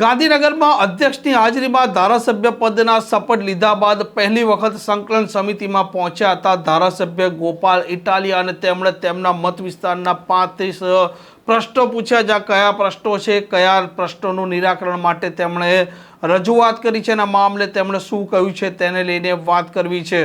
ગાંધીનગરમાં અધ્યક્ષની હાજરીમાં ધારાસભ્ય પદના શપથ લીધા બાદ પહેલી વખત સંકલન સમિતિમાં પહોંચ્યા હતા. ધારાસભ્ય ગોપાલ ઇટાલિયા અને તેમણે તેમના મત વિસ્તારના પાંત્રીસ પ્રશ્નો પૂછ્યા, જ્યાં કયા પ્રશ્નો છે, કયા પ્રશ્નોનું નિરાકરણ માટે તેમણે રજૂઆત કરી છે અને મામલે તેમણે શું કહ્યું છે તેને લઈને વાત કરવી છે.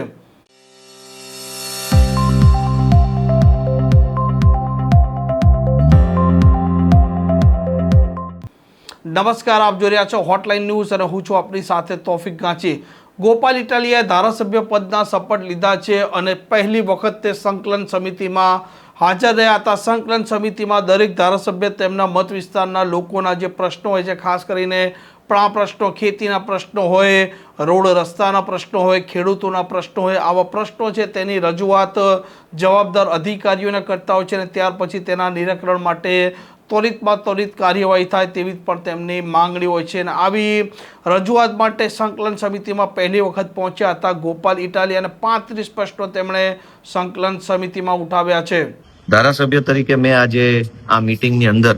નમસ્કાર, આપ જોઈ રહ્યા છો હોટલાઇન ન્યૂઝ અને હું છું આપની સાથે તોફિક ગાંચી. ગોપાલ ઇટાલિયાએ ધારાસભ્ય પદના શપથ લીધા છે અને પહેલી વખત તે સંકલન સમિતિમાં હાજર રહ્યા હતા. સંકલન સમિતિમાં દરેક ધારાસભ્ય તેમના મત વિસ્તારના લોકોના જે પ્રશ્નો હોય છે, ખાસ કરીને પ્રા પ્રશ્નો, ખેતીના પ્રશ્નો હોય, રોડ રસ્તાના પ્રશ્નો હોય, ખેડૂતોના પ્રશ્નો હોય, આવા પ્રશ્નો છે તેની રજૂઆત જવાબદાર અધિકારીઓને કરતા હોય છે અને ત્યાર પછી તેના નિરાકરણ માટે ત્વરિતમાં ત્વરિત કાર્યવાહી થાય તેવી પણ તેમની માંગણી હોય છે. અને આવી રજૂઆત માટે સંકલન સમિતિમાં પહેલી વખત પહોંચ્યા હતા. ગોપાલ ઇટાલી અને પાંત્રીસ પ્રશ્નો તેમણે સંકલન સમિતિમાં ઉઠાવ્યા છે. ધારાસભ્ય તરીકે મેં આજે આ મીટિંગની અંદર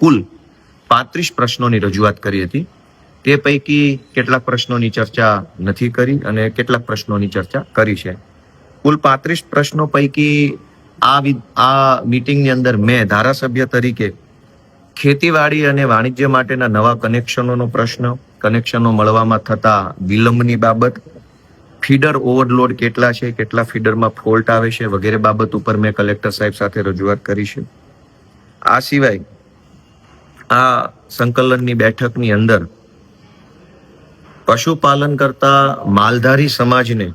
કુલ પાંત્રીસ પ્રશ્નોની રજૂઆત કરી હતી. તે પૈકી કેટલાક પ્રશ્નોની ચર્ચા નથી કરી અને કેટલાક પ્રશ્નોની ચર્ચા કરી છે. કુલ પાંત્રીસ પ્રશ્નો પૈકી આ આ મીટિંગની અંદર મેં ધારાસભ્ય તરીકે ખેતીવાડી અને વાણિજ્ય માટેના નવા કનેક્શનોનો પ્રશ્ન કનેક્શનો મળવામાં થતા વિલંબની બાબત, ફીડર ઓવરલોડ કેટલા છે, કેટલા ફીડરમાં ફોલ્ટ આવે છે વગેરે બાબત ઉપર મેં કલેક્ટર સાહેબ સાથે રજૂઆત કરી છે. આ સિવાય આ સંકલનની બેઠકની અંદર પશુપાલન કરતા માલધારી સમાજને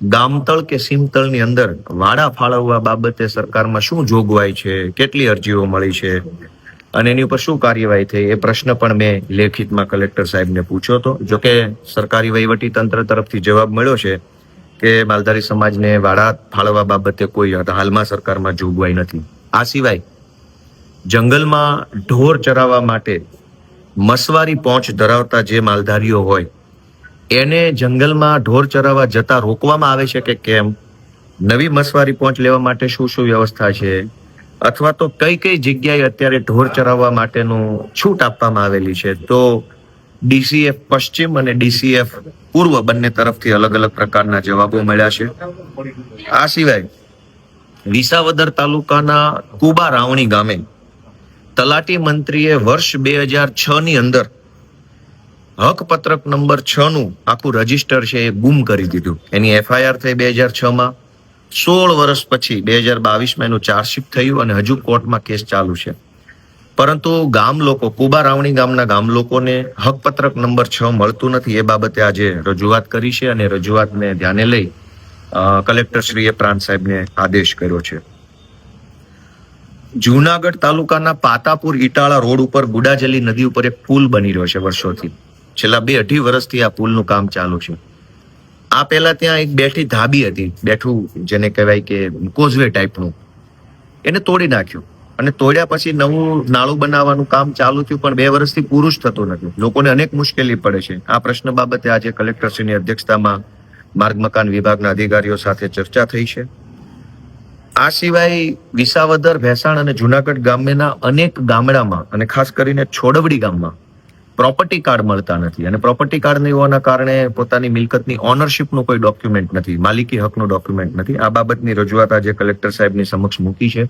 ગામતળ કે સીમતળની અંદર વાડા ફાળવવા બાબતે સરકારમાં શું જોગવાઈ છે, કેટલી અરજીઓ મળી છે અને એની ઉપર શું કાર્યવાહી થઈ એ પ્રશ્ન પણ મેં લેખિતમાં કલેક્ટર સાહેબને પૂછ્યો હતો. જોકે સરકારી વહીવટી તંત્ર તરફથી જવાબ મળ્યો છે કે માલધારી સમાજને વાડા ફાળવવા બાબતે કોઈ હાલમાં સરકારમાં જોગવાઈ નથી. આ સિવાય જંગલમાં ઢોર ચરાવવા માટે મસવારી પહોંચ ધરાવતા જે માલધારીઓ હોય, એને જંગલમાં ઢોર ચરાવવા જતા રોકવામાં આવે છે કે કેમ? નવી મસવારી પહોંચ લેવા માટે શું શું વ્યવસ્થા છે? અથવા તો કઈ કઈ જગ્યાએ અત્યારે ઢોર ચરાવવા માટેનું છૂટ આપવામાં આવેલી છે? તો ડીસીએફ પશ્ચિમ અને ડીસીએફ પૂર્વ બંને તરફથી અલગ અલગ પ્રકારના જવાબો મળ્યા છે. આ સિવાય વિસાવદર તાલુકાના કુબા રાવણી ગામે તલાટી મંત્રીએ વર્ષ બે હજાર છ ની અંદર હક પત્રક નંબર છ નું આખું રજિસ્ટર છે એ ગુમ કરી દીધું. એની એફઆઈઆર થઈ બે હજાર છ માં. સોળ વર્ષ પછી બે હજાર બાવીસમાં એનું ચાર્જશીટ થયું અને હજુ કોર્ટમાં કેસ ચાલુ છે. પરંતુ ગામ લોકો, કુબા રાવણી ગામના ગામ લોકોને હકપત્રક નંબર છ મળતું નથી. એ બાબતે આજે રજૂઆત કરી છે અને રજૂઆતને ધ્યાને લઈ કલેક્ટરશ્રીએ પ્રાંત સાહેબને આદેશ કર્યો છે. જૂનાગઢ તાલુકાના પાતાપુર ઇટાળા રોડ ઉપર ગુડાજલી નદી ઉપર એક પુલ બની રહ્યો છે વર્ષોથી. છેલ્લા બે અઢી વર્ષથી આ પુલનું કામ ચાલુ છે. આ પહેલા ત્યાં એક બેઠી ધાબી હતી. બેઠું જેને કહેવાય કે કોઝવે ટાઈપનું. એને તોડી નાખ્યું. અને તોડ્યા પછી નવું નાળું બનાવવાનું કામ ચાલુ થયું, પણ બે વર્ષથી પૂરું જ થતું નથી. લોકોને અનેક મુશ્કેલી પડે છે. આ પ્રશ્ન બાબતે આજે કલેક્ટરશ્રીની અધ્યક્ષતામાં માર્ગ, મકાન વિભાગના અધિકારીઓ સાથે ચર્ચા થઈ છે. આ સિવાય વિસાવદર, ભેસાણ અને જુનાગઢ ગામના અનેક ગામડામાં અને ખાસ કરીને છોડવડી ગામમાં પ્રોપર્ટી કાર્ડ મળતા નથી. અને પ્રોપર્ટી કાર્ડ નહીં હોવાના કારણે પોતાની મિલકતની ઓનરશિપનું કોઈ ડોક્યુમેન્ટ નથી. માલિકી હકનું ડોક્યુમેન્ટ નથી. આ બાબતની રજૂઆત આજે કલેક્ટર સાહેબની સમક્ષ મૂકી છે.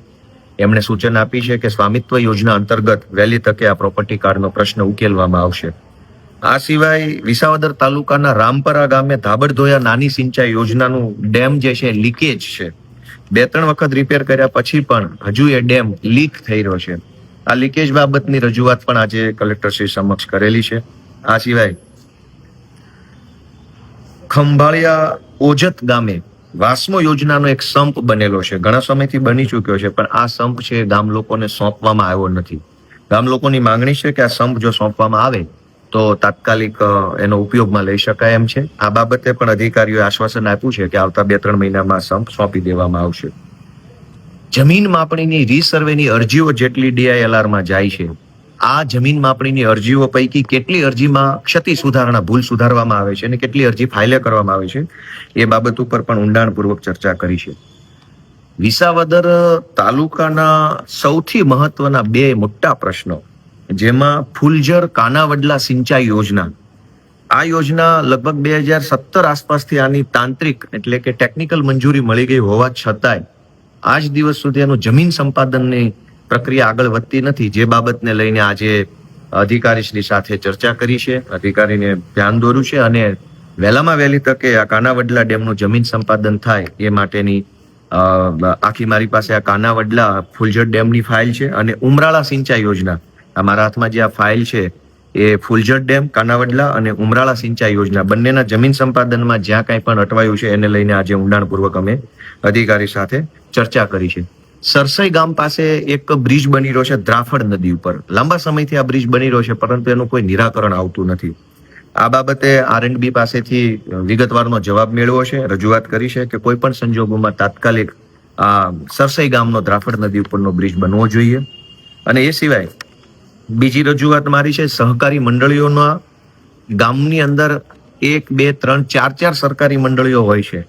એમણે સૂચન આપી છે કે સ્વામિત્વ યોજના અંતર્ગત વહેલી તકે આ પ્રોપર્ટી કાર્ડનો પ્રશ્ન ઉકેલવામાં આવશે. આ સિવાય વિસાવદર તાલુકાના રામપરા ગામે ધાબડધોયા નાની સિંચાઈ યોજનાનું ડેમ જે છે, લીકેજ છે. બે ત્રણ વખત રિપેર કર્યા પછી પણ હજુ એ ડેમ લીક થઈ રહ્યો છે. આ લીકેજ બાબતની રજૂઆત પણ આજે કલેક્ટરશ્રી સમક્ષ કરેલી છે. આ સિવાય ખંભાળિયા ઓજત ગામે વાસ્મો યોજનાનો એક સંપ બનેલો છે. ઘણા સમયથી બની ચૂક્યો છે, પણ આ સંપ છે ગામ લોકોને સોંપવામાં આવ્યો નથી. ગામ લોકોની માંગણી છે કે આ સંપ જો સોંપવામાં આવે, તો તાત્કાલિક એનો ઉપયોગમાં લઈ શકાય એમ છે. આ બાબતે પણ અધિકારીઓએ આશ્વાસન આપ્યું છે કે આવતા બે ત્રણ મહિનામાં સંપ સોંપી દેવામાં આવશે. જમીન માપણીની રીસર્વેની અરજીઓ જેટલી ડીઆઈએલઆરમાં જાય છે, આ જમીન માપણીની અરજીઓ પૈકી કેટલી અરજીમાં ક્ષતિ સુધારણા ભૂલ સુધારવામાં આવે છે અને કેટલી અરજી ફાઇલે કરવામાં આવે છે, એ બાબત ઉપર પણ ઊંડાણપૂર્વક ચર્ચા કરી છે. વિસાવદર તાલુકાના સૌથી મહત્વના બે મોટા પ્રશ્નો, જેમાં ફૂલજર કાનાવડલા સિંચાઈ યોજના. આ યોજના લગભગ બે હજાર સત્તર આસપાસથી આની તાંત્રિક એટલે કે ટેકનિકલ મંજૂરી મળી ગઈ હોવા છતાંય આજ દિવસ સુધી એનું જમીન સંપાદનની પ્રક્રિયા આગળ વધતી નથી. જે બાબતને લઈને આજે અધિકારીશ્રી સાથે ચર્ચા કરી છે. અધિકારીને ધ્યાન દોર્યું છે અને વહેલામાં વહેલી તકે આ કાનાવડલા ડેમનું જમીન સંપાદન થાય એ માટેની આખી મારી પાસે આ કાનાવડલા ફુલજર ડેમની ફાઇલ છે અને ઉમરાળા સિંચાઈ યોજના. મારા હાથમાં જે આ ફાઇલ છે એ ફુલજર ડેમ, કાનાવડલા અને ઉમરાળા સિંચાઈ યોજના. બંનેના જમીન સંપાદનમાં જ્યાં કાંઈ પણ અટવાયું છે એને લઈને આજે ઊંડાણપૂર્વક અમે અધિકારી સાથે ચર્ચા કરી છે. સરસઈ ગામ પાસે એક બ્રિજ બની રહ્યો છે દ્રાફડ નદી ઉપર. લાંબા સમયથી આ બ્રિજ બની રહ્યો છે, પરંતુ એનું કોઈ નિરાકરણ આવતું નથી. આ બાબતે આર એન્ડ બી પાસેથી વિગતવારનો જવાબ મેળવ્યો છે, રજૂઆત કરી છે કે કોઈ પણ સંજોગોમાં તાત્કાલિક આ સરસઈ ગામનો દ્રાફડ નદી ઉપરનો બ્રિજ બનવો જોઈએ. અને એ સિવાય બીજી રજૂઆત મારી છે, સહકારી મંડળીઓના ગામની અંદર એક, બે, ત્રણ, ચાર ચાર સરકારી મંડળીઓ હોય છે.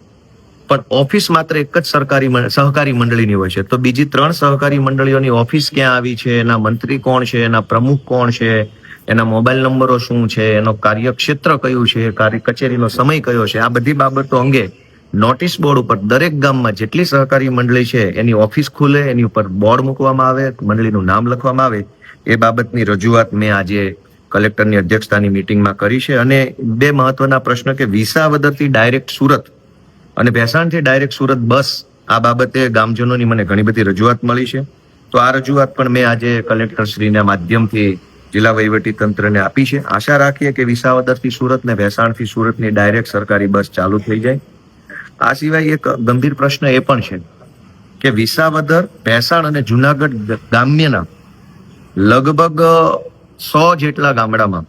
પણ ઓફિસ માત્ર એક જ સરકારી સહકારી મંડળીની હોય છે. તો બીજી ત્રણ સહકારી મંડળીઓની ઓફિસ ક્યાં આવી છે? એના મંત્રી કોણ છે? એના પ્રમુખ કોણ છે? એના મોબાઈલ નંબરો શું છે? એનો કાર્યક્ષેત્ર કયું છે? કાર્ય, કચેરીનો સમય કયો છે? આ બધી બાબતો અંગે નોટિસ બોર્ડ ઉપર દરેક ગામમાં જેટલી સહકારી મંડળી છે, એની ઓફિસ ખુલે, એની ઉપર બોર્ડ મૂકવામાં આવે, મંડળીનું નામ લખવામાં આવે, એ બાબતની રજૂઆત મેં આજે કલેક્ટરની અધ્યક્ષતાની મિટિંગમાં કરી છે. અને બે મહત્વના પ્રશ્ન કે વિસાવદરથી ડાયરેક્ટ સુરત અને ભેસાણથી ડાયરેક્ટ સુરત બસ આ બાબતે ગામજનોની મને ઘણી બધી રજૂઆત મળી છે. તો આ રજૂઆત પણ મેં આજે કલેક્ટર શ્રીના માધ્યમથી જિલ્લા વહીવટી તંત્રને આપી છે. આશા રાખીએ કે વિસાવદરથી સુરત ને ભેસાણથી સુરતની ડાયરેક્ટ સરકારી બસ ચાલુ થઈ જાય. આ સિવાય એક ગંભીર પ્રશ્ન એ પણ છે કે વિસાવદર, ભેસાણ અને જુનાગઢ ગામ્યના લગભગ સો જેટલા ગામડામાં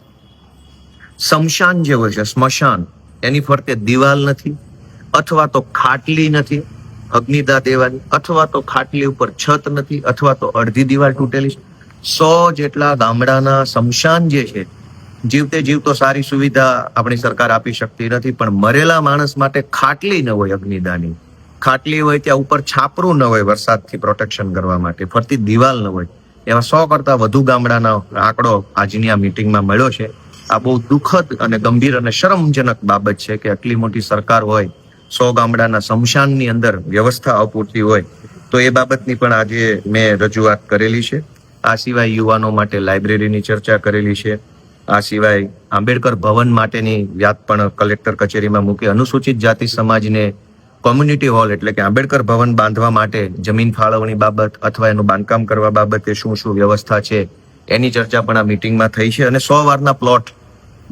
સ્મશાન જે હોય છે, સ્મશાન, એની ફરતે દિવાલ નથી. અથવા તો ખાટલી નથી અગ્નિદા દેવાની, અથવા તો ખાટલી ઉપર છત નથી, અથવા તો અડધી દિવાલ તૂટેલી સો જેટલા ગામડાના શમશાન જે છે, જીવતે જીવતો સારી સુવિધા આપણી સરકાર આપી શકતી નથી, પણ મરેલા માણસ માટે ખાટલી ન હોય અગ્નિદાની ખાટલી હોય ત્યાં ઉપર છાપરું ન હોય વરસાદથી પ્રોટેક્શન કરવા માટે, ફરતી દિવાલ ન હોય. એવા સો કરતા વધુ ગામડાના આંકડો આજની આ મિટિંગમાં મળ્યો છે. આ બહુ દુઃખદ અને ગંભીર અને શરમજનક બાબત છે કે આટલી મોટી સરકાર હોય સો ગામડાના શમશાનની અંદર વ્યવસ્થા અપૂરતી હોય તો એ બાબતની પણ આજે મેં રજૂઆત કરેલી છે. આ સિવાય યુવાનો માટે લાઇબ્રેરીની ચર્ચા કરેલી છે. આ સિવાય આંબેડકર ભવન માટેની યાદ પણ કલેક્ટર કચેરીમાં મૂકી અનુસૂચિત જાતિ સમાજને કોમ્યુનિટી હોલ એટલે કે આંબેડકર ભવન બાંધવા માટે જમીન ફાળવણી બાબત અથવા એનું બાંધકામ કરવા બાબતે શું શું વ્યવસ્થા છે એની ચર્ચા પણ આ મિટિંગમાં થઈ છે અને સો વારના પ્લોટ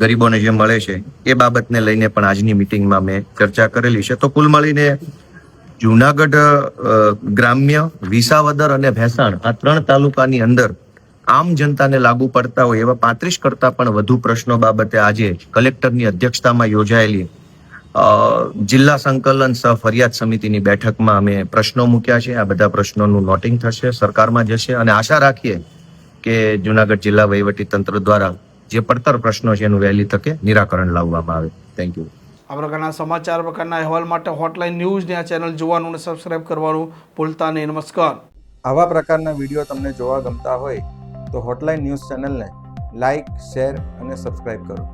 ગરીબોને જે મળે છે, એ બાબતને લઈને પણ આજની મિટિંગમાં મેં ચર્ચા કરેલી છે. તો કુલ મળીને જુનાગઢ ગ્રામ્ય, વિસાવદર અને ભેસાણ આ ત્રણ તાલુકાની અંદર આમ જનતાને લાગુ પડતા હોય એવા પાંત્રીસ કરતા પણ વધુ પ્રશ્નો બાબતે આજે કલેક્ટરની અધ્યક્ષતામાં યોજાયેલી જિલ્લા સંકલન સહ ફરિયાદ સમિતિની બેઠકમાં અમે પ્રશ્નો મૂક્યા છે. આ બધા પ્રશ્નોનું નોટિંગ થશે, સરકારમાં જશે. અને આશા રાખીએ કે જુનાગઢ જિલ્લા વહીવટી તંત્ર દ્વારા જે પડતર પ્રશ્નો છે એનું વહેલી તકે નિરાકરણ લાવવામાં આવે. થેન્ક યુ આ પ્રકારના સમાચાર પ્રકારના અહેવાલ માટે હોટલાઇન ન્યૂઝની આ ચેનલ જોવાનું અને સબસ્ક્રાઇબ કરવાનું ભૂલતા નહીં. નમસ્કાર. આવા પ્રકારના વીડિયો તમને જોવા ગમતા હોય તો હોટલાઇન ન્યૂઝ ચેનલને લાઇક શેર અને સબસ્ક્રાઇબ કરો.